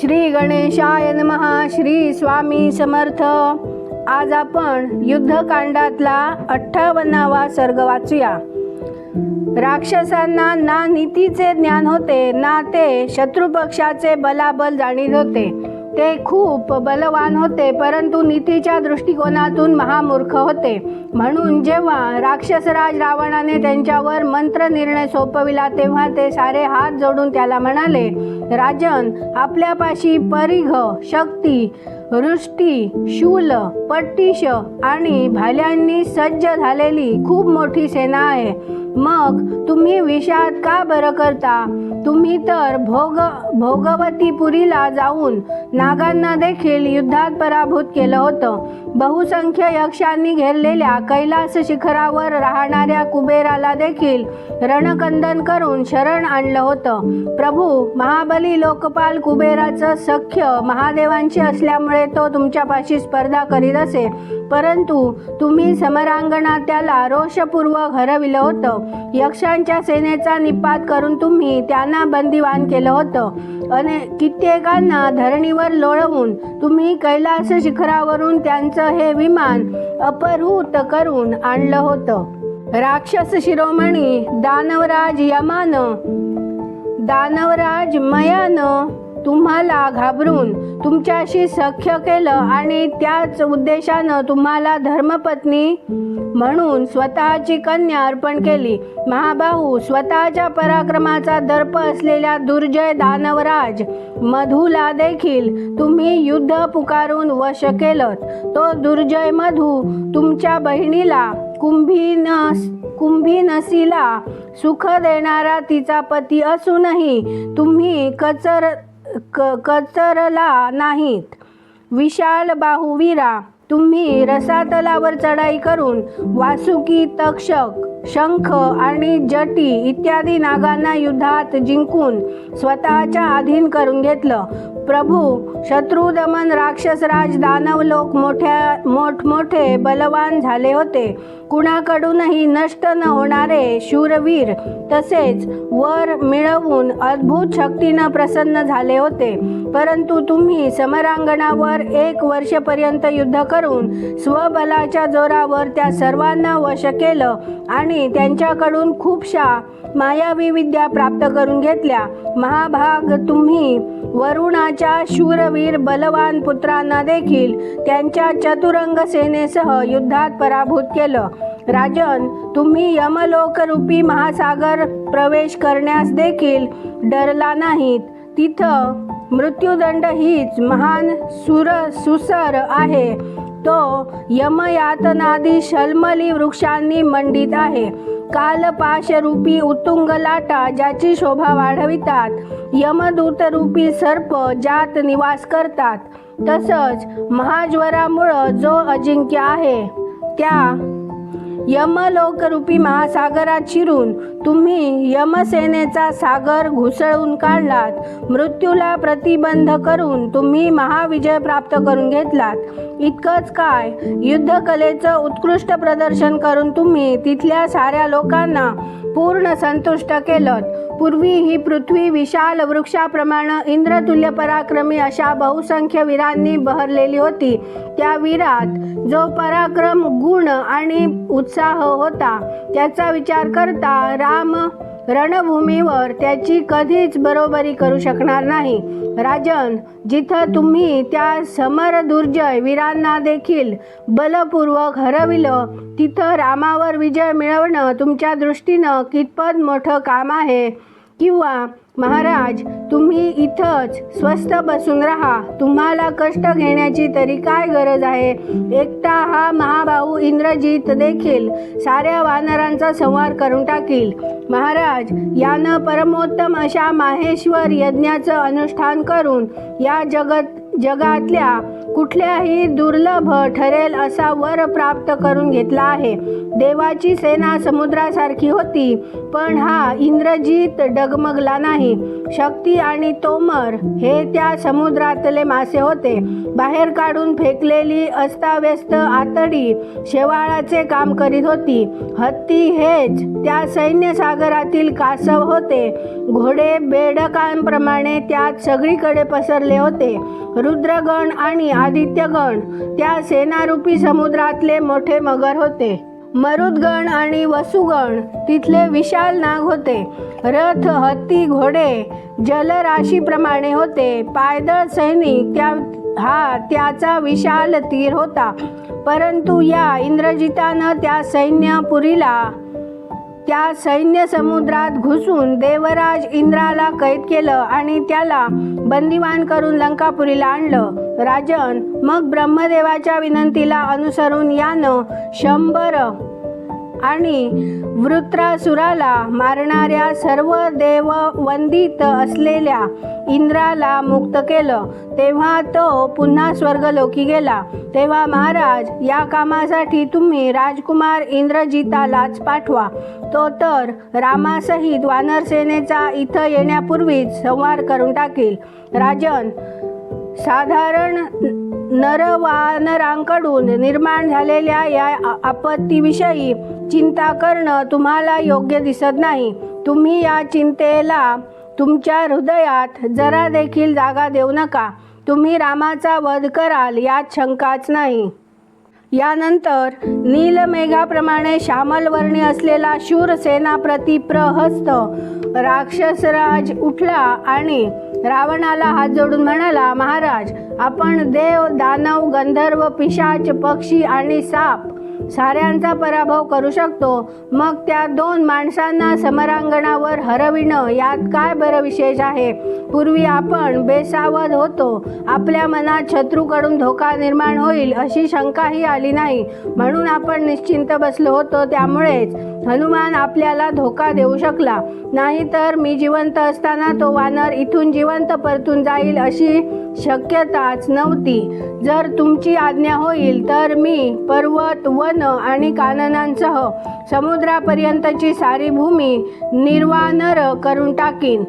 श्री गणेशाय नमः. श्री स्वामी समर्थ. आज आपण युद्धकांडातला अठ्ठावन्नावा सर्ग वाचूया. राक्षसांना ना नीतीचे ज्ञान होते ना ते शत्रुपक्षाचे बलाबल जाणीत होते. ते खूप बलवान होते परंतु नीतीच्या दृष्टिकोनातून महामूर्ख होते. म्हणून जेव्हा राक्षसराज रावणाने त्यांच्यावर मंत्र निर्णय सोपविला तेव्हा ते सारे हात जोडून त्याला म्हणाले राजन आपल्यापाशी परिघ शक्ती वृष्टी शूल पट्टीश आणि भाल्यांनी सज्ज झालेली खूप मोठी सेना आहे. मग तुम्ही विषाद का बरं करता? तुम्ही तर भोग भोगवतीपुरीला जाऊन नागांना देखील युद्धात पराभूत केलं होतं. बहुसंख्य यक्षांनी घेरलेल्या कैलास शिखरावर राहणाऱ्या कुबेराला देखील रणकंदन करून शरण आणलं होतं. प्रभू महाबली लोकपाल कुबेराचं सख्य महादेवांची असल्यामुळे तो तुमच्यापाशी स्पर्धा करीत असे. परंतु तुम्ही समरांगणात त्याला रोषपूर्वक हरविलं होतं. यक्षांच्या सेनेचा निपात करून तुम्ही त्यांना बंदिवान केलं होतं. आणि कित्येकांना धरणीवर लोळवून तुम्ही कैलास शिखरावरून त्यांचं हे विमान अपहृत करून आणलं होतं. राक्षस शिरोमणी दानवराज यमान दानवराज मयान तुम्हाला घाबरून तुमच्याशी सख्य केलं आणि त्याच उद्देशानं तुम्हाला धर्मपत्नी म्हणून स्वतःची कन्या अर्पण केली. महाबाहू स्वतःच्या पराक्रमाचा दर्प असलेल्या दुर्जय दानवराज मधूला देखील तुम्ही युद्ध पुकारून वश केलं तो दुर्जय मधू तुमच्या बहिणीला कुंभीनस कुंभीनसीला सुख देणारा तिचा पती असूनही तुम्ही कचर क कचरला नाहीत. विशाल बाहुवीरा तुम्ही रसातलावर चढाई करून वासुकी तक्षक शंख आणि जटी इत्यादी नागांना युद्धात जिंकून स्वतःच्या अधीन करून घेतलं. प्रभू शत्रुदमन राक्षसराज दानव लोक मोठ्या मोठमोठे बलवान झाले होते. कुणाकडूनही नष्ट न होणारे शूरवीर तसेच वर मिळवून अद्भुत शक्तीनं प्रसन्न झाले होते. परंतु तुम्ही समरांगणावर एक वर्षपर्यंत युद्ध करून स्वबलाच्या जोरावर त्या सर्वांना वश केलं आणि त्यांच्याकडून खूपशा मायावी विद्या प्राप्त करून घेतल्या. महाभाग तुम्ही वरुणाच्या शूरवीर बलवान पुत्रांना देखील त्यांच्या चतुरंग सेनेसह युद्धात पराभूत केलं. राजन तुम्ही यमलोकरूपी महासागर प्रवेश करण्यास देखील डरला नाहीत. तिथं मृत्यूदंड हीच महान सुर सुसर आहे. तो यमयातनादी शल्मली वृक्षांनी मंडित आहे. कालपाशरूपी उत्तुंग लाटा ज्याची शोभा वाढवितात. यमदूतरूपी सर्प ज्यात निवास करतात. तसंच महाज्वरामुळं जो अजिंक्य आहे त्या यमलोकरूपी महासागरात शिरून तुम्ही यमसेनेचा सागर घुसळून काढलात. मृत्यूला प्रतिबंध करून तुम्ही महाविजय प्राप्त करून घेतलात. इतकंच काय? युद्धकलेचं उत्कृष्ट प्रदर्शन करून तुम्ही तिथल्या साऱ्या लोकांना पूर्ण संतुष्ट केलं पूर्वी ही पृथ्वी विशाल वृक्षाप्रमाणे इंद्रतुल्य पराक्रमी अशा बहुसंख्य वीरांनी बहरलेली होती. त्या वीरात जो पराक्रम गुण आणि उत्साह होता त्याचा विचार करता राम रणभूमीवर त्याची कधीच बरोबरी करू शकणार नाही. राजन जिथं तुम्ही त्या समर दुर्जय वीरांना देखील बलपूर्वक हरविलं तिथं रामावर विजय मिळवणं तुमच्या दृष्टीनं कितपत मोठं काम आहे? किंवा महाराज तुम्ही इथंच स्वस्थ बसून राहा. तुम्हाला कष्ट घेण्याची तरी काय गरज आहे? एकटा हा महाभाऊ इंद्रजीत देखील साऱ्या वानरांचा संवार करून टाकील. महाराज यानं परमोत्तम अशा माहेश्वर यज्ञाचं अनुष्ठान करून या जगत जगातल्या कुठल्याही दुर्लभ ठरेल असा वर प्राप्त करून घेतला आहे. देवाची सेना समुद्रासारखी होती पण हा इंद्रजित डगमगला नाही. शक्ती आणि तोमर हे त्या समुद्रातले मासे होते. बाहेर काढून फेकलेली अस्ताव्यस्त आतडी शेवाळाचे काम करीत होती. हत्ती हेच त्या सैन्यसागरातील कासव होते. घोडे बेडकांप्रमाणे त्यात सगळीकडे पसरले होते. रुद्रगण आणि आदित्यगण त्या सेनारूपी समुद्रातले मोठे मगर होते. मरुदगण आणि वसुगण तिथले विशाल नाग होते. रथ हत्ती घोडे जलराशीप्रमाणे होते. पायदळ सैनिक त्या हा त्याचा विशाल तीर होता. परंतु या इंद्रजितानं त्या सैन्यपुरीला त्या सैन्य समुद्रात घुसून देवराज इंद्राला कैद केलं आणि त्याला बंदिवान करून लंकापुरीला आणलं. राजन मग ब्रह्मदेवाच्या विनंतीला अनुसरून यानं शंभर आणि वृत्रासुराला मारणाऱ्या सर्व देव वंदित असलेल्या इंद्राला मुक्त केलं. तेव्हा तो पुन्हा स्वर्गलोकी गेला. तेव्हा महाराज या कामासाठी तुम्ही राजकुमार इंद्रजितालाच पाठवा. तो तर रामासहित वानरसेनेचा इथं येण्यापूर्वीच संवार करून टाकील. राजन साधारण नरवानरांकडून निर्माण झालेल्या या आपत्तीविषयी चिंता करणं तुम्हाला योग्य दिसत नाही. तुम्ही या चिंतेला तुमच्या हृदयात जरा देखील जागा देऊ नका. तुम्ही रामाचा वध कराल यात शंकाच नाही. यानंतर नीलमेघाप्रमाणे श्यामलवर्णी असलेला शूर सेनाप्रती प्रहस्त राक्षसराज उठला आणि रावणाला हात जोडून म्हणाला महाराज आपण देव दानव गंधर्व पिशाच पक्षी आणि साप साऱ्यांचा पराभव करू शकतो. मग त्या दोन माणसांना समरांगणावर हरविणं यात काय बरं विशेष आहे? पूर्वी आपण बेसावध होतो. आपल्या मनात शत्रूकडून धोका निर्माण होईल अशी शंकाही आली नाही. म्हणून आपण निश्चिंत बसलो होतो त्यामुळेच हनुमान आपल्याला धोका देऊ शकला. नाहीतर मी जिवंत असताना तो वानर इथून जिवंत परतून जाईल अशी शक्यताच नव्हती. जर तुमची आज्ञा होईल तर मी पर्वत वन आणि काननांसह समुद्रापर्यंतची सारी भूमी निर्वानर करून टाकीन.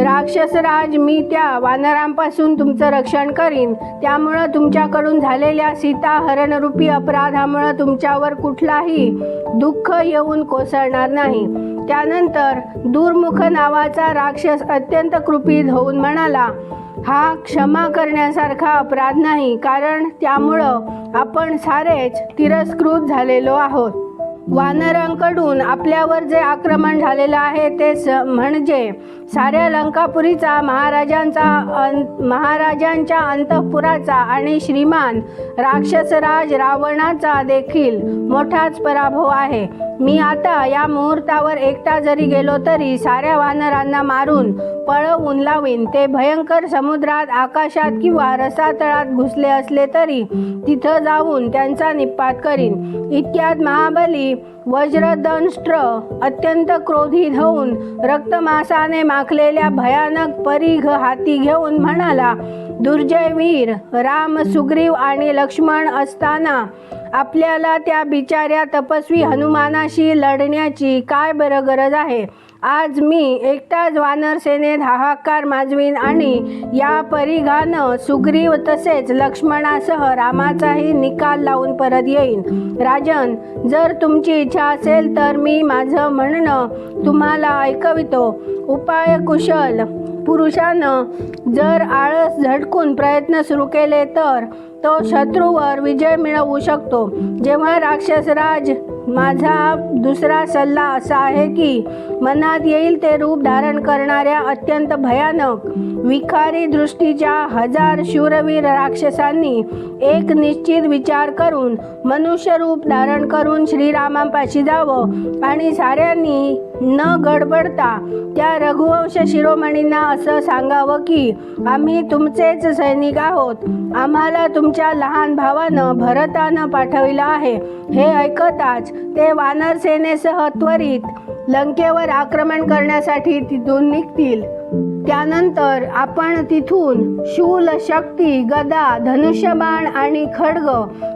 राक्षसराज मी त्या वानरांपासून तुमचं रक्षण करीन. त्यामुळं तुमच्याकडून झालेल्या सीता हरणरूपी अपराधामुळं तुमच्यावर कुठलाही दुःख येऊन कोसळणार नाही. त्यानंतर दुर्मुख नावाचा राक्षस अत्यंत कृपीत होऊन म्हणाला हा क्षमा करण्यासारखा अपराध नाही कारण त्यामुळं आपण सारेच तिरस्कृत झालेलो आहोत. वानरांकडून आपल्यावर जे आक्रमण झालेलं आहे ते स म्हणजे साऱ्या लंकापुरीचा महाराजांचा अन महाराजांच्या अंतःपुराचा आणि श्रीमान राक्षसराज रावणाचा देखील मोठाच पराभव आहे. मी आता या मुहूर्तावर एकटा जरी गेलो तरी साऱ्या वानरांना मारून पळवून लावीन ते भयंकर समुद्रात आकाशात किंवा रसातळात घुसले असले तरी तिथं जाऊन त्यांचा निपात करीन. इतक्यात महाबली वज्रदंष्ट्र अत्यंत क्रोधित होऊन रक्तमासाने माखलेल्या भयानक परीघ हाती घेऊन म्हणाला दुर्जय वीर राम सुग्रीव आणि लक्ष्मण असताना आपल्याला त्या बिचाऱ्या तपस्वी हनुमानाशी लढण्याची काय बरं गरज आहे? आज मी एकटाच वानर सेनेत हाहाकार माजवीन आणि या परिघानं सुग्रीव तसेच लक्ष्मणासह रामाचाही निकाल लावून परत येईन. राजन जर तुमची इच्छा असेल तर मी माझं म्हणणं तुम्हाला ऐकवितो. उपाय कुशल. पुरुषानं जर आळस झटकून प्रयत्न सुरू केले तर तो शत्रूवर विजय मिळवू शकतो. जेव्हा राक्षसराज माझा दुसरा सल्ला असा आहे की मनात येईल ते रूप धारण करणाऱ्या अत्यंत भयानक विखारी दृष्टीच्या हजार शूरवीर राक्षसांनी एक निश्चित विचार करून मनुष्य रूप धारण करून श्रीरामांपाशी जावं आणि साऱ्यांनी न गडबडता त्या रघुवंश शिरोमणींना असं सांगावं की आम्ही तुमचेच सैनिक आहोत. आम्हाला तुमच्या लहान भावानं भरतानं पाठविलं आहे. हे ऐकताच ते वानर सेनेसह त्वरित लंकेवर आक्रमण करण्यासाठी तिथून निघतील. त्यानंतर आपण तिथून शूल शक्ती गदा धनुष्यबाण आणि खड्ग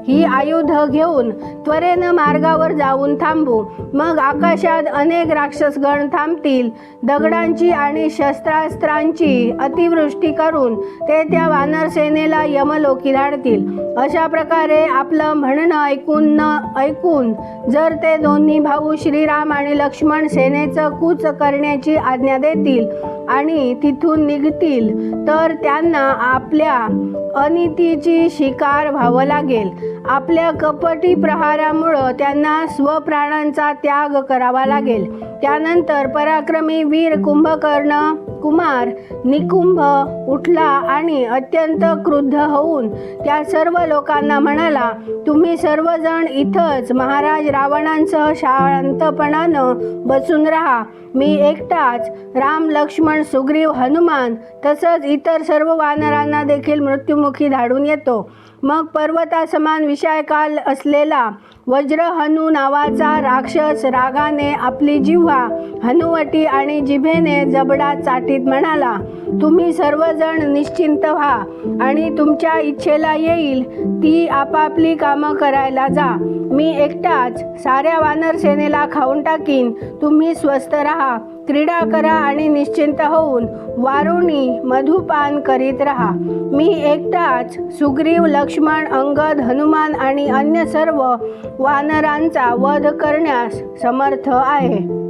ही आयुध घेऊन त्वरेनं मार्गावर जाऊन थांबू. मग आकाशात अनेक राक्षसगण थांबतील. दगडांची आणि शस्त्रास्त्रांची अतिवृष्टी करून ते त्या वानर सेनेला यमलोकी धाडतील. अशा प्रकारे आपलं म्हणणं ऐकून न ऐकून जर ते दोन्ही भाऊ श्रीराम आणि लक्ष्मण सेनेचं कूच करण्याची आज्ञा देतील आणि तिथून निघतील तर त्यांना आपल्या अनितीची शिकार व्हावं लागेल. आपल्या कपटी प्रहारामुळं त्यांना स्वप्राणांचा त्याग करावा लागेल. त्यानंतर पराक्रमी वीर कुंभकर्ण कुमार निकुंभ उठला आणि अत्यंत क्रुद्ध होऊन त्या सर्व लोकांना म्हणाला तुम्ही सर्वजण इथंच महाराज रावणांसह शांतपणानं बसून राहा. मी एकटाच राम लक्ष्मण सुग्रीव हनुमान तसंच इतर सर्व वानरांना देखील मृत्युमुखी धाडून येतो. मग पर्वतासमान विषयकाल असलेला वज्रहनू नावाचा राक्षस रागाने आपली जिव्हा हनुवटी आणि जिभेने जबडा चाटीत म्हणाला तुम्ही सर्वजण निश्चिंत व्हा आणि तुमच्या इच्छेला येईल ती आपापली कामं करायला जा. मी एकटाच साऱ्या वानर सेनेला खाऊन टाकीन. तुम्ही स्वस्थ राहा. क्रीडा करा आणि निश्चिंत होऊन वारुणी मधुपान करीत राहा. मी एकटाच सुग्रीव लक्ष्मण अंगद हनुमान आणि अन्य सर्व वानरांचा वध करण्यास समर्थ आहे.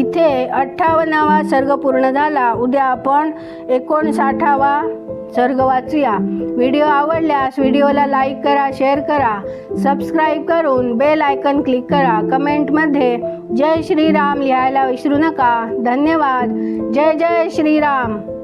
इथे अठ्ठावन्नावा सर्ग पूर्ण झाला. उद्या आपण एकोणसाठावा सर्ग वाचूया. व्हिडिओ आवडल्यास व्हिडिओला लाईक करा शेअर करा. सबस्क्राईब करून बेल आयकन क्लिक करा. कमेंटमध्ये जय श्रीराम लिहायला विसरू नका. धन्यवाद. जय जय श्रीराम.